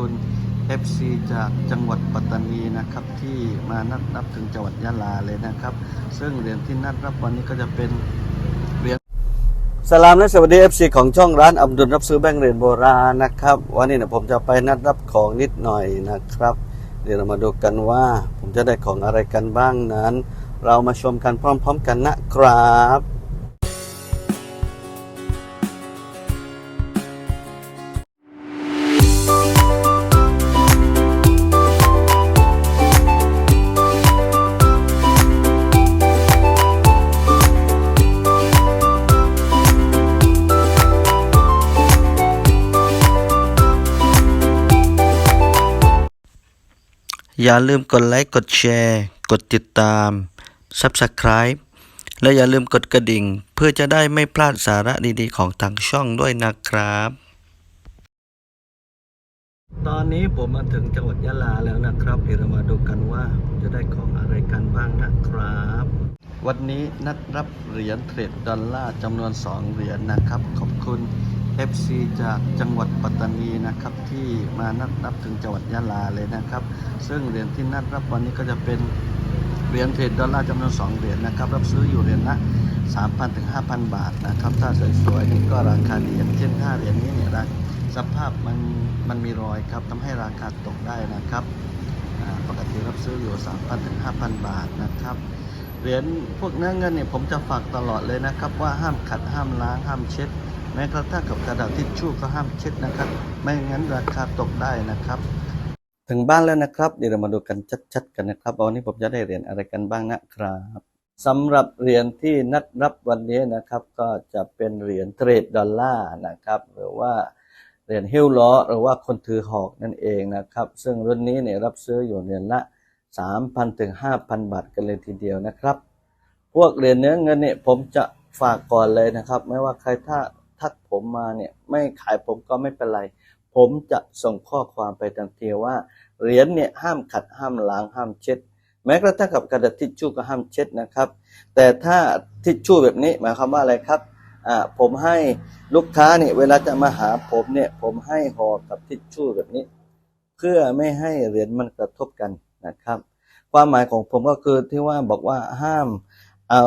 คุณ FC จากจังหวัดปัตตานีนะครับ ที่มานัดรับถึงจังหวัดยะลาเลยนะครับ ซึ่งเหรียญที่นัดรับวันนี้ก็จะเป็นเหรียญสลามและสวัสดี FC ของช่องร้านอับดุลรับซื้อแบงก์เหรียญโบราณนะครับ วันนี้เนี่ยผมจะไปนัดรับของนิดหน่อยนะครับ เดี๋ยวเรามาดูกันว่าผมจะได้ของอะไรกันบ้างนั้น เรามาชมกันพร้อม ๆ กันนะครับ อย่าลืมกดไลค์ กดแชร์ กดติดตาม Subscribe และอย่าลืมกดกระดิ่ง เพื่อจะได้ไม่พลาดสาระดีๆ ของทางช่องด้วยนะครับ ตอนนี้ผมมาถึงจังหวัดยะลาแล้วนะครับ เดี๋ยวเรามาดูกันว่าจะได้ของอะไรกันบ้างนะครับ วันนี้นัดรับเหรียญเทรดดอลลาร์จำนวน 2 เหรียญนะครับ ขอบคุณ FC จากจังหวัดปัตตานีนะครับที่มานัดรับถึงจังหวัดยะลาเลยนะครับ ซึ่งเหรียญที่นัดรับวันนี้ก็จะเป็นเหรียญเทรดดอลลาร์จำนวน2เหรียญนะครับ รับซื้ออยู่เหรียญละ3,000ถึง5,000 บาทนะครับ ถ้าสวยๆนี่ก็ราคาดีอย่างเช่น5เหรียญนี้เนี่ยนะสภาพมันมันมีรอยครับทำให้ราคาตกได้นะครับปกติรับซื้ออยู่ 3,000ถึง5,000 บาทนะครับเหรียญพวกเนื้อเงินเนี่ยผมจะฝากตลอดเลยนะครับ ว่าห้ามขัดห้ามล้างห้ามเช็ด ม้กระทั่งกับกระดาษทิชชู่ก็ห้ามเช็ดนะครับ ไม่งั้นราคาตกได้นะครับ ถึงบ้านแล้วนะครับเดี๋ยวเรามาดูกันชัดๆกันนะครับวันนี้ผมจะได้เรียญอะไรกันบ้างนะครับสำหรับเหรียญที่นัดรับวันนี้นะครับก็จะเป็นเหรียญเทรดดอลลาร์นะครับหรือว่าเหรียญฮิ้วล้อหรือว่าคนถือหอกนั่นเองนะครับ ซึ่งรุ่นนี้เนี่ยรับซื้ออยู่เหรียญละ 3,000ถึง5,000 บาทกันเลยทีเดียวนะครับ พวกเหรียญเนื้อเงินเนี่ยผมจะฝากก่อนเลยนะครับ ไม่ว่าใครถ้า ทักผมมาเนี่ยไม่ขายผมก็ไม่เป็นไร ผมจะส่งข้อความไปทันทีว่าเหรียญเนี่ยห้ามขัดห้ามล้างห้ามเช็ด แม้กระทั่งกับกระดาษทิชชู่ก็ห้ามเช็ดนะครับ แต่ถ้าทิชชู่แบบนี้หมายความว่าอะไรครับอ่าผมให้ลูกค้าเนี่ยเวลาจะมาหาผมเนี่ยผมให้ห่อกับทิชชู่แบบนี้ เพื่อไม่ให้เหรียญมันกระทบกันนะครับ ความหมายของผมก็คือที่ว่าบอกว่าห้ามเอา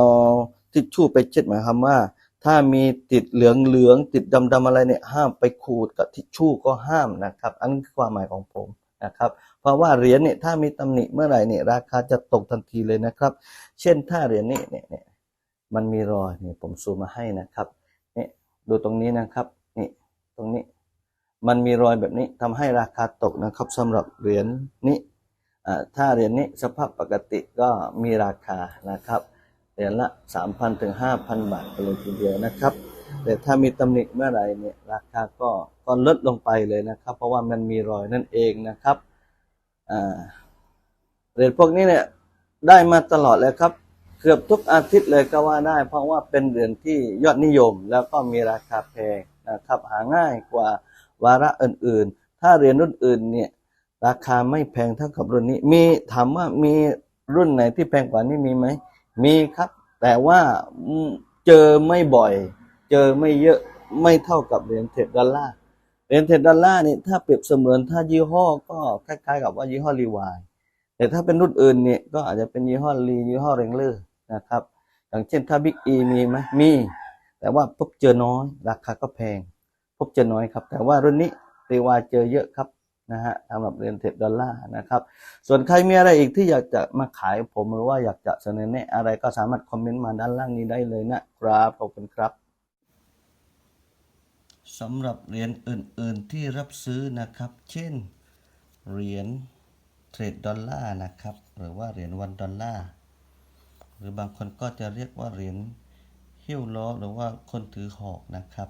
ทิชชู่ไปเช็ดหมายความว่า ถ้ามีติดเหลืองเหลืองๆติดดำดำๆอะไรเนี่ยห้ามไปขูดกับทิชชู่ก็ห้ามนะครับ อันนี้คือความหมายของผมนะครับ เพราะว่าเหรียญเนี่ยถ้ามีตำหนิเมื่อไหร่เนี่ยราคาจะตกทันทีเลยนะครับ เช่นถ้าเหรียญนี้เนี่ยเนี่ยมันมีรอยนี่ผมซูมมาให้นะครับนี่ดูตรงนี้นะครับนี่ตรงนี้มันมีรอยแบบนี้ทำให้ราคาตกนะครับสำหรับเหรียญนี้อ่าถ้าเหรียญนี้สภาพปกติก็มีราคานะครับ เหรียญละ 3,000ถึง5,000 บาทกันเลยทีเดียวนะครับ แต่ถ้ามีตำหนิเมื่อไหร่เนี่ยราคาก็ก็ลดลงไปเลยนะครับ เพราะว่ามันมีรอยนั่นเองนะครับเหรียญพวกนี้เนี่ยได้มาตลอดเลยครับ เกือบทุกอาทิตย์เลยก็ว่าได้ เพราะว่าเป็นเหรียญที่ยอดนิยม แล้วก็มีราคาแพงนะครับ หาง่ายกว่าวาระอื่น ๆ ถ้าเหรียญรุ่นอื่นเนี่ยราคาไม่แพงเท่ากับรุ่นนี้ มีถามว่ามีรุ่นไหนที่แพงกว่านี้มีไหม มีครับ แต่ว่าเจอไม่บ่อย เจอไม่เยอะไม่เท่ากับเหรียญเทรดดอลลาร์เหรียญเทรดดอลลาร์นี่ถ้าเปรียบเสมือนถ้ายี่ห้อก็คล้ายๆ กับว่ายี่ห้อรีวายแต่ถ้าเป็นรุ่นอื่นเนี่ยก็อาจจะเป็นยี่ห้อรียี่ห้อเรงเลอร์นะครับ อย่างเช่นถ้าบิ๊กอีมีไหมมี แต่ว่าพบเจอน้อย ราคาก็แพง พบเจอน้อยครับ แต่ว่ารุ่นนี้รีวายเจอเยอะครับ นะฮะสำหรับเหรียญเทรดดอลลาร์นะครับ ส่วนใครมีอะไรอีกที่อยากจะมาขายผมหรือว่าอยากจะเสนอแนะอะไรก็สามารถคอมเมนต์มาด้านล่างนี้ได้เลยนะครับขอบคุณครับสำหรับเหรียญอื่น ๆที่รับซื้อนะครับ เช่นเหรียญเทรดดอลลาร์นะครับ หรือว่าเหรียญวันดอลลาร์หรือบางคนก็จะเรียกว่าเหรียญหิ้วล้อหรือว่าคนถือหอกนะครับ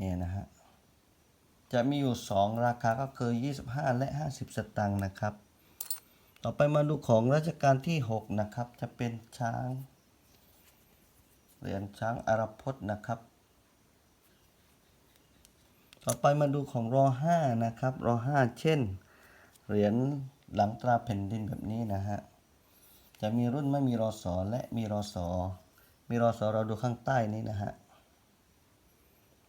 นี่ยนะฮะ จะมีอยู่ 2 ราคาก็คือ 25 และ 50 สตางค์นะครับ ต่อไปมาดูของรัชกาลที่ 6 นะครับ จะเป็นช้างเหรียญช้างอารพจน์นะครับ ต่อไปมาดูของรอ5นะครับรอ5เช่น เหรียญหลังตราแผ่นดินแบบนี้นะฮะ จะมีรุ่นไม่มีรอสอและมีรอสอมีรอสอเราดูข้างใต้นี้นะฮะ